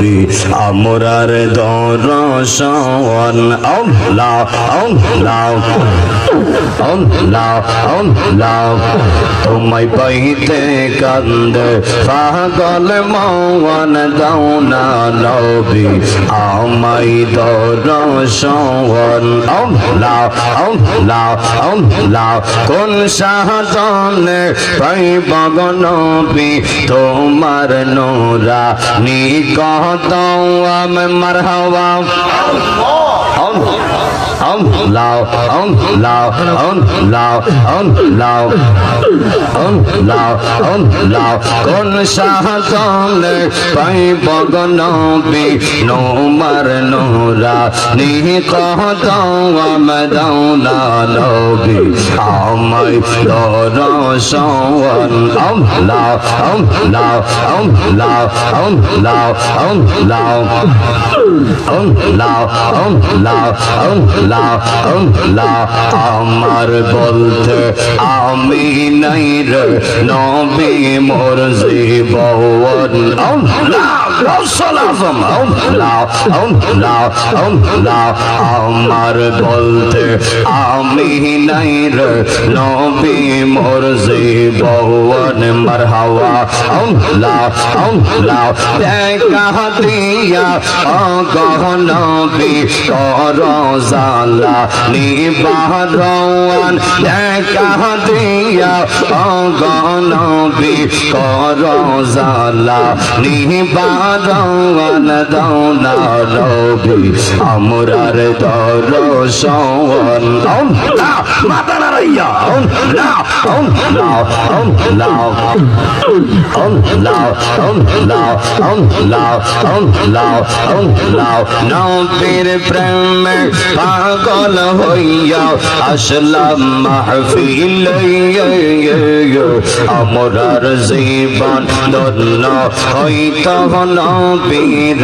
নবী আমরার দরশন। আল্লাহ আল্লাহ আল্লাহ আল্লাহ। তোমায় পাইতে কান্দে পাগল মন দাও না নবী। আমায় দরশন। আল্লাহ আল্লাহ আল্লাহ। কোন সাহতনে পাইব নবী? তোমার নোরা নিকট দাও মরহবা on loud, on loud, on loud, on loud, on loud, on loud. কোন সাহসলে পাইব নবী নোমার নোরা নিহিত দৌনা নবী আমায় দরসন on loud, on loud, on loud, on loud, on loud, on loud, on loud, on loud. আল্লাহ আল্লাহ আমার বলতে আমি নাই রে। নবী মোর জীবন আল্লাহ। আমার বলতে আমি নাই রে নবী মোর জীবন মারহাওয়া আমলা আমলা দেখা দিয়া অগহন বি কর জালা নিবাহরওয়ান দেখা দিয়া অগহন বি কর জালা নিবাহ রওয়ানা দাও না রবি আমরার দর সওয়ান মাতারা নবীর প্রেমে পাগল হইয়া আসলাম মাহফিল আমরার জীবন ধন্য হইত নবীর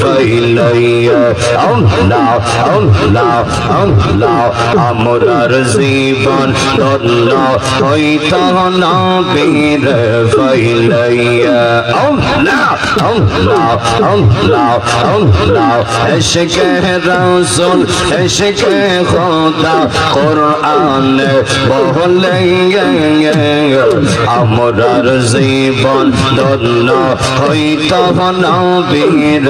ফাইলাইয়া আমরার জীবন صلى حيطنا بير فيليا الله الله الله الله عشق رسول عشق خدا قرآن বহলে আমরার জীবন দন্ন হইত নবীর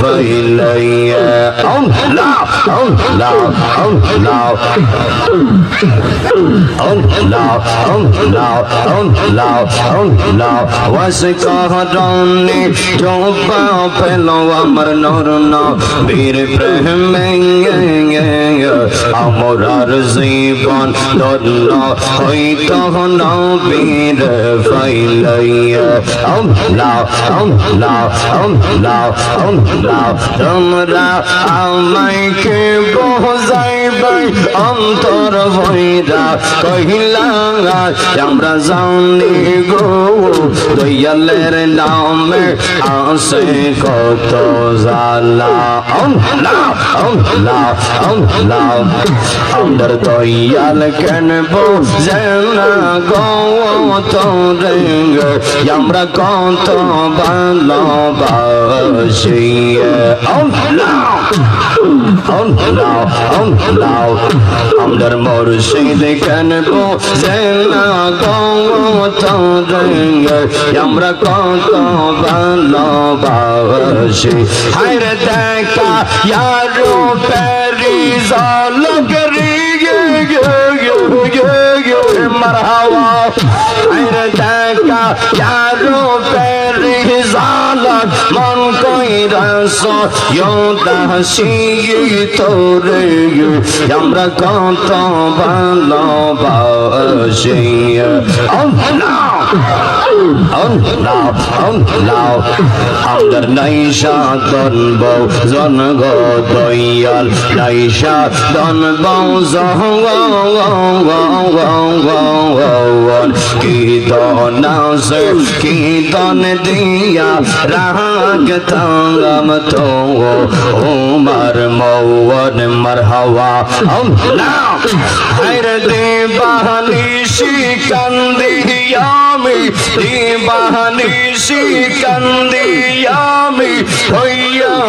ভাইলাইয়া আল্লাহ আল্লাহ আল্লাহ রনে ঝোপা পেল আমার নর বীর প্রেম আমার জীবন ধন্য হইত নবীর ফাইলাইয়া আমলা আমলা আমলা আমলা তোমরা আমাকে বোঝাইবে অন্তর ভৈরা কহিলা আমরা জানি গো দয়ালের নামে আসে কত জালা আমার দয়াল কেন বোঝে না গো তোরে আমরা কত ভালোবাসি আল্লাহ আল্লাহ আমার মুর্শিদ কেন সেনা আমরা কত ভালোবাসি হায় দেখা ইয়ারো প্যারি জলগরি গে গে গে গে মারহাওয়া হায় দেখা আসো দাসি তোরে আমরা কত ভালোবাসি। আমার নাইশা দনব জন গো দয়াল নাইশা দনব জহ কি দনাস কি দন দিয়া রাগ তাম তো উমর মৌন মরহওয়া হর দে বাহানি শিকন্দিয়ামি দে বাহানি শিকন্দিয়ামি হই